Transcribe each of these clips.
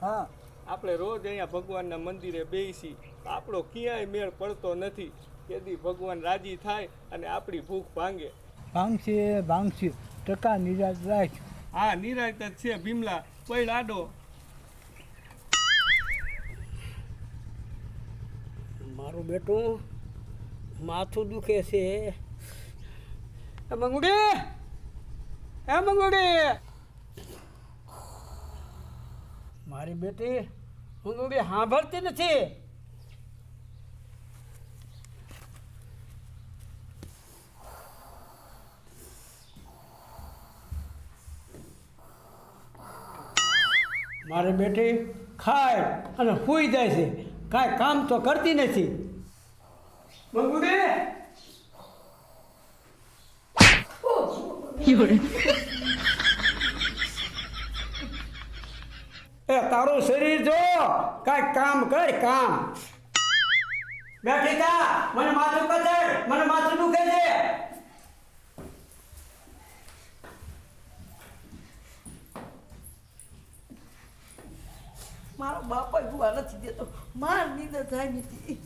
હા. આપણે રોજ અહીંયા ભગવાનના મંદિરે બેસી આપણો ક્યાંય મેળ પડતો નથી. કેદી ભગવાન રાજી થાય અને આપણી ભૂખ ભાંગે. ભાંગશે ભાંગશે. ટકા નિરાશ રાખ. હા નિરાયત જ છે ભીમલા. કોઈ લાડો મારું બેટું માથું દુખે છે. એ મંગુડી! એ મંગુડી! મારી બેટી મંગુડી સાંભળતી નથી. મારી બેટી ખાય અને સૂઈ જાય છે. કાંઈ કામ તો કરતી નથી. મંગુડી એ, તારું શરીર જો કઈ કામ કર, કામ. બેઠી મને માથું કચડ મને માથું દુખે છે. મારો બાપા ગુવા નથી દેતો, માર નીંદર થાય નથી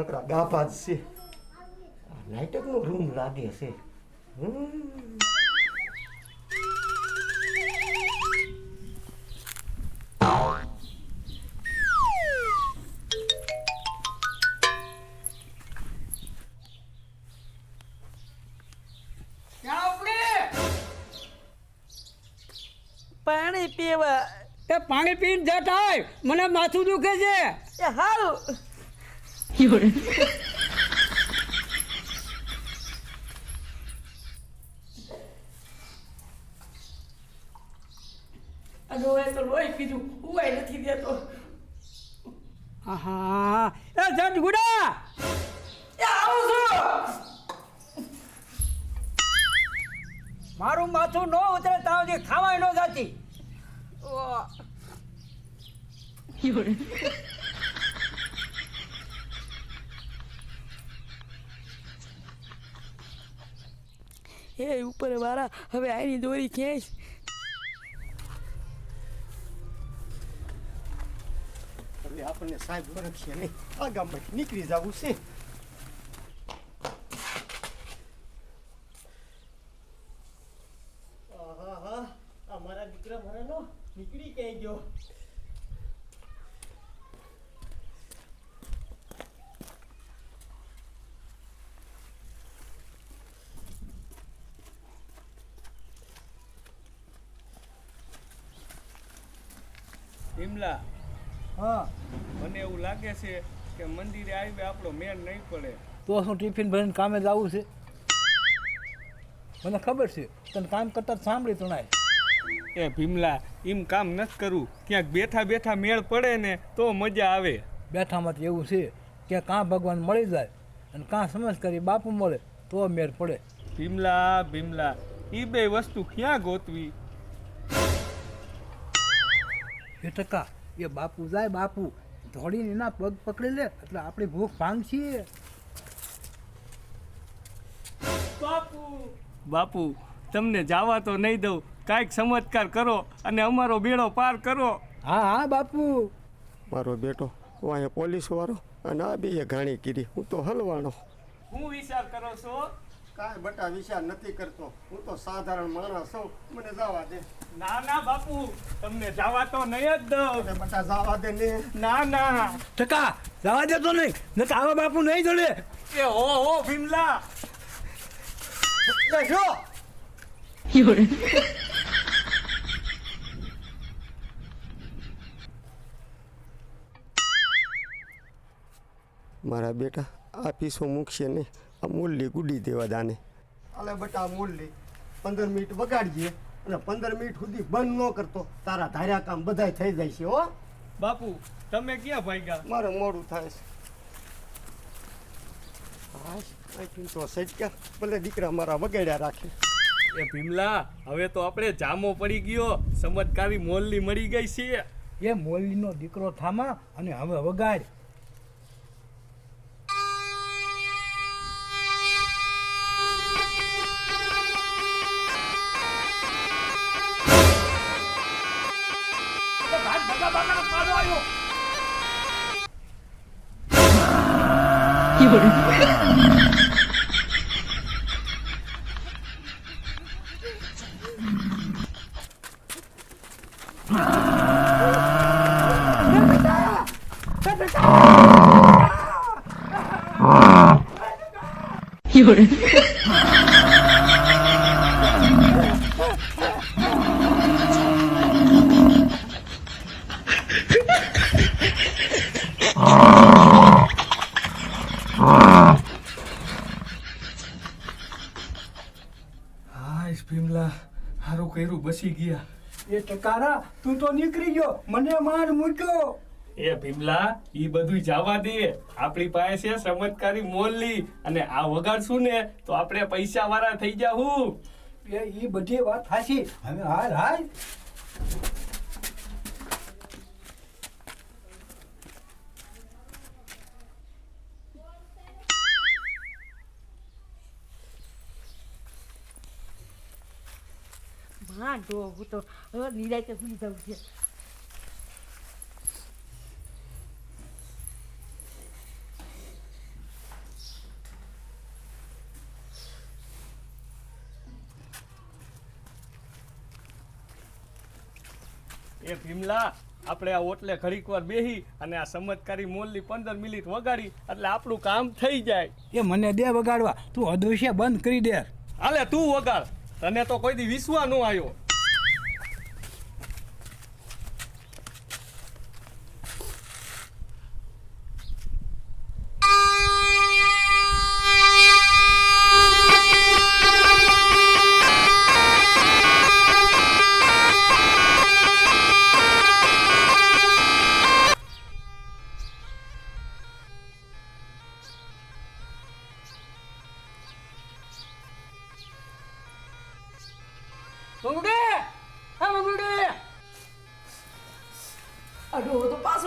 નકરા ગાભા જ છે. આ નાટકનો રૂમ લાગે છે. પાણી પીવા પાણી પીને જ થાય મને માથું દુખે છે. એ તો લોહી કીધું ઉવાય નથી દેતો. આહા. એ જટ ગુડા! એ આવું છું. મારું માથું ન ઉતરે ત્યાં સુધી ખાવાય ન જાતી. ઓહ. હે ઉપર વાળા હવે આની દોરી ખેંચ હવે આપણને સાહેબ ઓળખશે નહીં. આ ગામમાંથી નીકળી જવું છે. આહાહા, આ મારા દીકરા મારાનો નીકળી ક્યાંય ગયો? ભીમલા હા. મને એવું લાગે છે કે મંદિરે આવી આપણો મેળ નહીં પડે. તો શું ટિફિન ભરીને કામે જવું છે? મને ખબર છે. તને કામ કરતા જ સાંભળી તણાય એ ભીમલા એમ કામ નથી કરવું ક્યાંક બેઠા બેઠા મેળ પડે ને તો મજા આવે. બેઠામાં તો એવું છે કે કાં ભગવાન મળી જાય અને કાં સમજ કરી બાપુ મળે તો મેળ પડે. ભીમલા ભીમલા એ બે વસ્તુ ક્યાં ગોતવી? એ ટકા એ બાપુ જાય બાપુ. ધોળીને એના પગ પકડી લે એટલે આપણી ભૂખ ભાંગશી બાપુ! બાપુ તમને જાવા તો નહીં દઉં. કાંઈક ચમત્કાર કરો અને અમારો બેડો પાર કરો. હા હા બાપુ. મારો બેટો હું અહીંયા પોલીસ વાળો અને આ બે ઘાણી કીધી. હું તો હલવાનો. હું વિચાર કરો છો? કાંઈ બટા વિચાર નથી કરતો. હું તો સાધારણ માણસ છું. મને જવા દે. ના ના બાપુ તમને જવા તો નહીં જ દઉં. બટા જવા દે ને. ના ના. ટકા જવા દેતો નહીં ન તો આવા બાપુ નહીં જોડે. એ હો હો ભીમલા. મારા બેટા આ પીસો મૂકશે ને આ મૂલ્ય ગુડી દેવા દાને અલે બટા મૂલ્ય પંદર મિનિટ વગાડીએ અને પંદર મિનિટ સુધી બંધ ન કરતો. તારા ધાર્યા કામ બધાય થઈ જાય છે હો. બાપુ તમે ક્યાં ભાગ્યા? મારે મોડું થાય છે. તો સજ્યા ભલે દીકરા મારા વગાડ્યા રાખે. એ ભીમલા હવે તો આપણે જામો પડી ગયો. સમજકારી મોલની મળી ગઈ છે. એ મોલીનો દીકરો થામા અને હવે વગાડ. 내가 막아라 빠져와요. 이거를. 이거를. ભીમલા હારું કર્યું બસી ગયા. એ ટકારા તું તો નીકળી ગયો. મને માર મૂક્યો. એ ભીમલા ઈ બધું જવા દે. આપણી પાસે છે ચમત્કારી મોલની. અને આ વગાડશું ને? તો આપણે પૈસા વાળા થઈ જાહું. એ ઈ બધી વાત હાચી. હવે હાલ હાલ. હું તો સુઈ જાઉં છે. એ ભીમલા આપણે આ ઓટલે ઘડીક વાર બેહી અને આ ચમત્કારી મોલની પંદર મિનિટ વગાડી એટલે આપણું કામ થઈ જાય. એ મને દે વગાડવા તું અદૃશ્ય બંધ કરી દે હાલે તું વગાડ. તને તો કોઈ દી વિશ્વા ન આવ્યો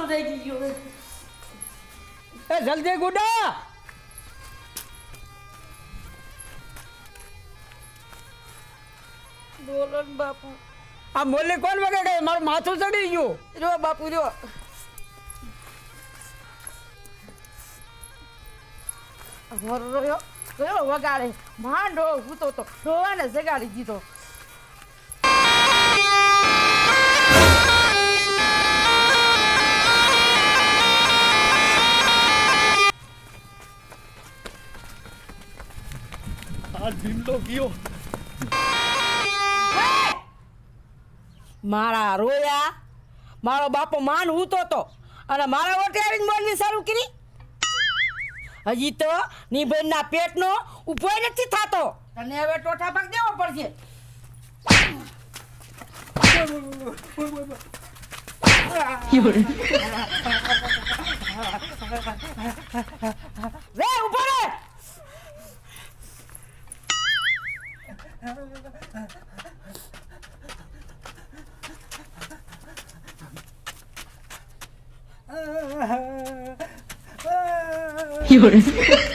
પાછો થઈ ગયો એ જલ્દી ગુડા! બોલો બાપુ. આ મોલી કોણ વગાડે મારું માથું ચડી ગયું. જો બાપુ જો. રહ્યો કયો વગાડે. માંડો હું તો તો રોવાને જગાડી દીધો. ગયો. મારા રોયા મારો બાપો માન ઉતો તો. અને મારા વોટે આવીને બોલવી શરૂ કરી. હજી તો નિબંધના પેટનો ઊભો નથી થતો. તને હવે ટોઠા ભાગ દેવો પડશે. રે ઊભો રે 有人。